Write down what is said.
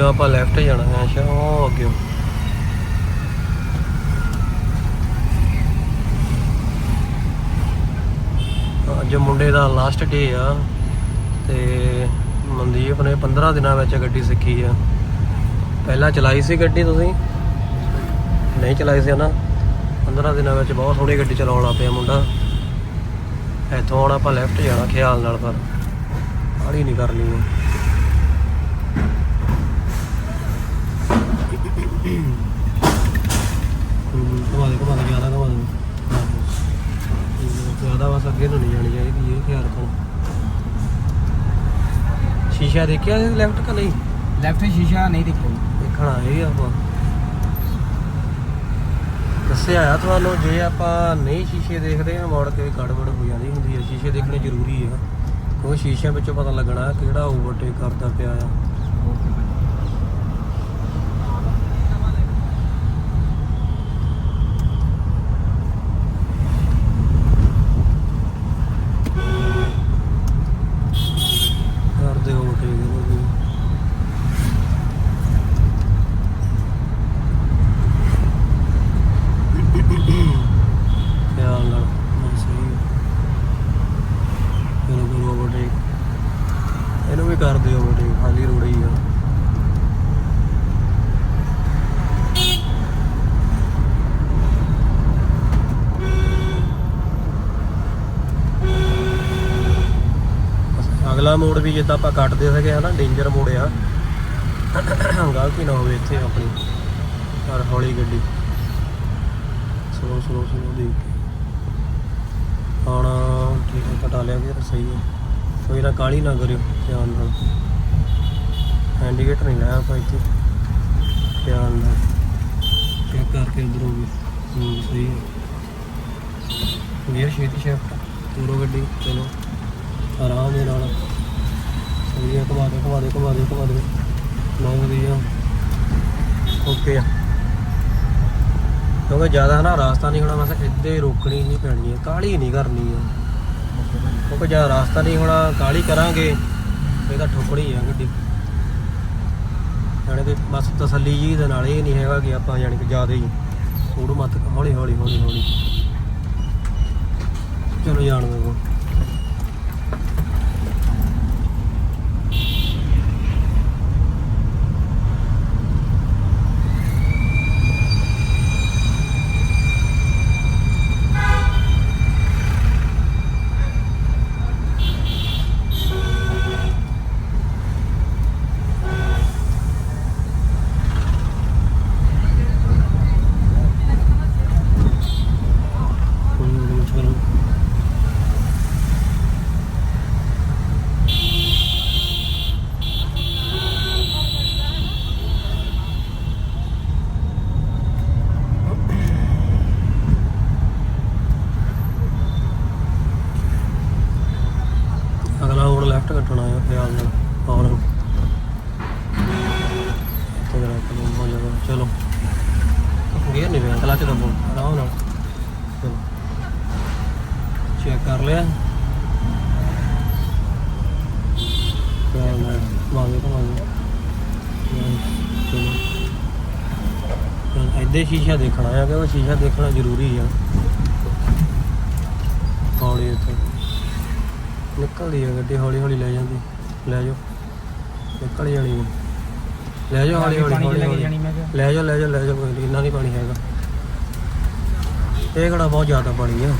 ਅੱਗੇ ਆਪਾਂ ਲੈਫਟ ਜਾਣਾ ਹੈ, ਅੱਛਾ, ਉਹ ਅੱਗੇ ਅੱਜ ਮੁੰਡੇ ਦਾ ਲਾਸਟ ਡੇ ਆ ਤੇ ਮਨਦੀਪ ਨੇ 15 ਦਿਨਾਂ ਵਿੱਚ ਗੱਡੀ ਸਿੱਖੀ ਆ। ਪਹਿਲਾਂ ਚਲਾਈ ਸੀ ਗੱਡੀ ਤੁਸੀਂ? ਨਹੀਂ ਚਲਾਈ ਸੀ ਨਾ 15 ਦਿਨਾਂ ਵਿੱਚ ਬਹੁਤ ਸੋਹਣੀ ਗੱਡੀ ਚਲਾਉਣ ਲੱਗ ਪਿਆ ਮੁੰਡਾ। ਇੱਥੋਂ ਹੁਣ ਆਪਾਂ ਲੈਫਟ ਜਾਣਾ, ਖਿਆਲ ਨਾਲ ਪਰ ਆੜੀ ਨਹੀਂ ਕਰਨੀ। ਹੈ ਅੱਗੇ ਨੂੰ ਨਹੀਂ ਜਾਣੀ ਚਾਹੀਦੀ ਇਹ ਖਿਆਲ ਰੱਖਣਾ ਸ਼ੀਸ਼ਾ ਦੇਖਿਆ ਲੈਫਟ ਕਿ ਨਹੀਂ? ਲੈਫਟ ਸ਼ੀਸ਼ਾ ਨਹੀਂ ਦਿਖਿਆ ਦੇਖਣਾ ਇਹ ਆਪਾਂ। ਦੱਸਿਆ ਆ ਤੁਹਾਨੂੰ ਜੇ ਆਪਾਂ ਨਹੀਂ ਸ਼ੀਸ਼ੇ ਦੇਖਦੇ ਆ ਮੋੜ ਕੇ ਗੜਬੜ ਹੋ ਜਾਂਦੀ ਹੁੰਦੀ ਹੈ ਸ਼ੀਸ਼ੇ ਦੇਖਣੇ ਜ਼ਰੂਰੀ ਆ। ਕਿਉਂਕਿ ਸ਼ੀਸ਼ਿਆਂ ਵਿੱਚੋਂ ਪਤਾ ਲੱਗਣਾ ਕਿਹੜਾ ਓਵਰਟੇਕ ਕਰਦਾ ਪਿਆ ਆ ਕਰਦੇ ਓਵਰਟੇਕ ਇਹਨੂੰ ਵੀ ਖਿਆਲ ਨਾਲ ਬਸ ਸਹੀ ਹੈ ਚਲੋ ਕਰੋ ਓਵਰਟੇਕ ਇਹਨੂੰ ਵੀ ਕਰ ਦਿਓ ਓਵਰਟੇਕ ਖਾਲੀ ਰੋਡ ਹੀ ਆ ਅਗਲਾ ਮੋੜ ਵੀ ਜਿੱਦਾਂ ਆਪਾਂ ਕੱਟਦੇ ਸੀਗੇ ਹਨਾ ਡੇਂਜਰ ਮੋੜ ਆ। ਗਲਤੀ ਨਾ ਹੋਵੇ ਇੱਥੇ ਆਪਣੀ ਪਰ ਹੌਲੀ ਗੱਡੀ। ਸਲੋ ਸਲੋ ਸਲੋ ਦੇਖ ਹੁਣ ਠੀਕ ਹੈ ਕਟਾ ਲਿਆ ਫਿਰ ਸਹੀ ਹੈ। ਕੋਈ ਨਾ ਕਾਲੀ ਨਾ ਕਰਿਓ, ਧਿਆਨ ਨਾਲ। ਇੰਡੀਕੇਟਰ ਨਹੀਂ ਲਾਇਆ ਆਪਾਂ ਇੱਥੇ। ਧਿਆਨ ਨਾਲ। ਚੈੱਕ ਕਰਕੇ ਉਧਰੋਂ ਵੀ ਹੂੰ, ਸਹੀ ਹੈ। ਗੇਅਰ ਛੇਤੀ ਸ਼ਿਫਟ ਪੂਰੋ ਗੱਡੀ, ਚਲੋ। ਆਰਾਮ ਦੇ ਨਾਲ। ਸਹੀ ਹੈ ਦੇ ਘੁਮਾ ਦੇ ਘੁਮਾ ਦੇ ਘੁਮਾ ਦੇ ਨੌ ਵਧੀਆ। ਓਕੇ ਆ। ਕਿਉਂਕਿ ਜ਼ਿਆਦਾ ਨਾ ਰਾਸਤਾ ਨਹੀਂ ਹੋਣਾ, ਬਸ ਇੱਦੇ ਰੋਕਣੀ ਨਹੀਂ ਪੈਣੀ ਹੈ ਕਾਲੀ ਨਹੀਂ ਕਰਨੀ ਹੈ ਕਿਉਂਕਿ ਜੇ ਰਾਸਤਾ ਨਹੀਂ ਹੋਣਾ ਕਾਲੀ ਕਰਾਂਗੇ, ਇਹ ਤਾਂ ਠੋਕਣੀ ਆ ਗੱਡੀ। ਜਾਣੀ ਕਿ ਬਸ ਤਸੱਲੀ ਜੀ ਦੇ ਨਾਲ ਇਹ ਨਹੀਂ ਹੈਗਾ ਕਿ ਆਪਾਂ ਜਾਣੀ ਕਿ ਜ਼ਿਆਦਾ ਹੀ ਥੋੜੂ ਮਤ ਹੌਲੀ ਹੌਲੀ ਹੌਲੀ ਹੌਲੀ ਚਲੋ ਜਾਣ ਦੋ ਹੂੰ, ਚਲੋ ਅਗਲਾ ਹੁਣ ਲੈਫਟ ਕੱਟਣਾ ਹੈ ਖਿਆਲ ਨਾਲ ਔਰ ਤੇ ਜਰਾ ਕਲਮ ਹੋ ਜਾਵੇ ਚਲੋ। ਗੇਅਰ ਨਹੀਂ ਪਿਆ ਕਲਚ ਦਬੋ ਆਰਾਮ ਨਾਲ। ਚਲੋ। ਚੈੱਕ ਕਰ ਲਿਆ। ਖਿਆਲ ਨਾਲ ਮਾਗੇ ਮਾਗੇ ਚਲੋ। ਇੱਦੇ ਸ਼ੀਸ਼ਾ ਦੇਖਣਾ ਆ ਕਿ ਉਹ ਸ਼ੀਸ਼ਾ ਦੇਖਣਾ ਜ਼ਰੂਰੀ ਆ। ਹੌਲੀ ਇੱਥੇ। ਨਿਕਲਦੀ ਆ ਗੱਡੀ ਹੌਲੀ ਹੌਲੀ ਲੈ ਜਾਂਦੀ। ਲੈ ਜਾਓ। ਨਿਕਲ ਜਾਣੀ ਆ। ਲੈ ਜਾਓ ਹੌਲੀ ਹੌਲੀ ਹੌਲੀ ਹੌਲੀ ਲੈ ਜਾਓ ਲੈ ਜਾਓ ਲੈ ਜਾਓ। ਕੋਈ ਨੀ, ਇੰਨਾ ਨਹੀਂ ਪਾਣੀ ਹੈਗਾ। ਇਹ ਕਿਹੜਾ ਬਹੁਤ ਜ਼ਿਆਦਾ ਪਾਣੀ ਆ।